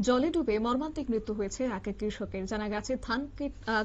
জলে ডুবে মর্মান্তিক মৃত্যু হয়েছে এক এক কৃষকের। জানা গেছে, ধান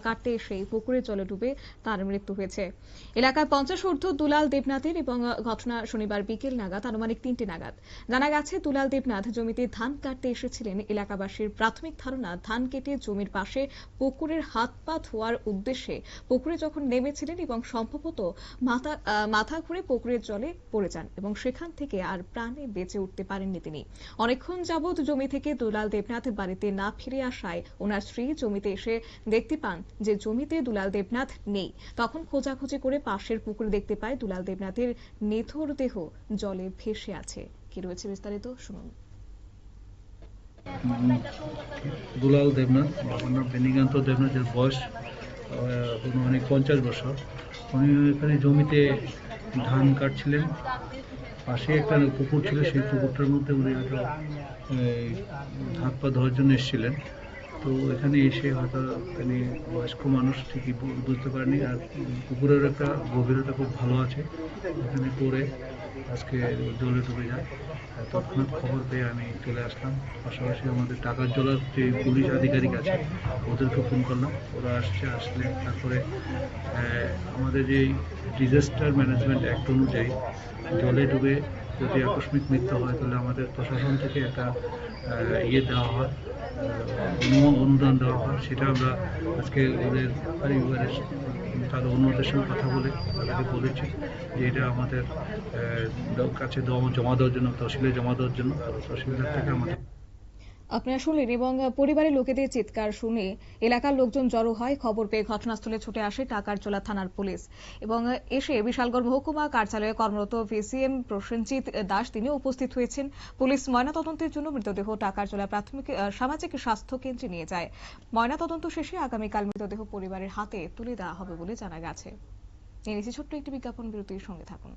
কাটতে এসে পুকুরে জলে ডুবে তার মৃত্যু হয়েছে। এলাকায় পঞ্চাশ ঊর্ধ্ব দুলাল দেবনাথের এবং ঘটনা শনিবার বিকেল নাগাদ আনুমানিক তিনটে নাগাদ। জানা গেছে, দুলাল দেবনাথ জমিতে ধান কাটতে এসেছিলেন। এলাকাবাসীর প্রাথমিক ধারণা, ধান কেটে জমির পাশে পুকুরের হাত পা ধোয়ার উদ্দেশ্যে পুকুরে যখন নেমেছিলেন এবং সম্ভবত মাথা মাথা ঘুরে পুকুরের জলে পড়ে যান এবং সেখান থেকে আর প্রাণে বেঁচে উঠতে পারেননি তিনি। অনেকক্ষণ যাবৎ জমি থেকে দুলাল দেবনাথ বাড়িতে না ফিরে আসায় ওনার স্ত্রী জমিতে এসে দেখতে পান যে জমিতে দুলাল দেবনাথ নেই। তখন খোঁজাখুঁজি করে পাশের পুকুরে দেখতে পায় দুলাল দেবনাথের নিথর দেহ জলে ভেসে আছে। কি রয়েছে বিস্তারিত শুনুন। দুলাল দেবনাথ, বাবার নাম বেনিকান্ত দেবনাথের বয়স অনুমানিক পঞ্চাশ বছর। উনি এখানে জমিতে ধান কাটছিলেন। পাশে একটা পুকুর ছিল, সেই পুকুরটার মধ্যে উনি হয়তো হাত পা ধোয়ার জন্য এসেছিলেন। তো এখানে এসে হয়তো তিনি বয়স্ক মানুষ, ঠিকই বুঝতে পারেনি আর পুকুরের একটা গভীরতা খুব ভালো আছে। এখানে পড়ে আজকে জলে ডুবে যায় তৎক্ষণাৎ খবর পেয়ে আমি চলে আসলাম। পাশাপাশি আমাদের টাকার জলার যে পুলিশ আধিকারিক আছে, ওদেরকে ফোন করলাম। ওরা আসছে, আসলে তারপরে আমাদের যে ডিজাস্টার ম্যানেজমেন্ট অ্যাক্ট অনুযায়ী জলে ডুবে যদি আকস্মিক মৃত্যু হয়, তাহলে আমাদের প্রশাসন থেকে একটা ইয়ে দেওয়া হয়। অনুদান দেওয়া হয়, সেটা আমরা আজকে ওদের পরিবারের তাদের অন্যদের সঙ্গে কথা বলে তাদেরকে বলেছি যে এটা আমাদের কাছে জমা দেওয়ার জন্য, তহসিলে জমা দেওয়ার জন্য, তহসিলদার থেকে আমাদের আপনারা শুনলেন এবং পরিবারের লোকেদের চিৎকার শুনে এলাকার লোকজন জড়ো হয়। খবর পেয়ে ঘটনাস্থলে ছুটে আসে টাকারচোলা থানার পুলিশ এবং এসে বিশালগড় মহকুমা কার্যালয়ে কর্মরত ভিসিএম প্রসেনজিৎ দাস তিনি উপস্থিত হয়েছেন। পুলিশ ময়নাতদন্তের জন্য মৃতদেহ টাকারচোলা প্রাথমিক সামাজিক স্বাস্থ্য কেন্দ্রে নিয়ে যায়। ময়নাতদন্ত শেষে আগামীকাল মৃতদেহ পরিবারের হাতে তুলে দেওয়া হবে বলে জানা গেছে। ছোট্ট একটি বিজ্ঞাপন বিরতির সঙ্গে থাকুন।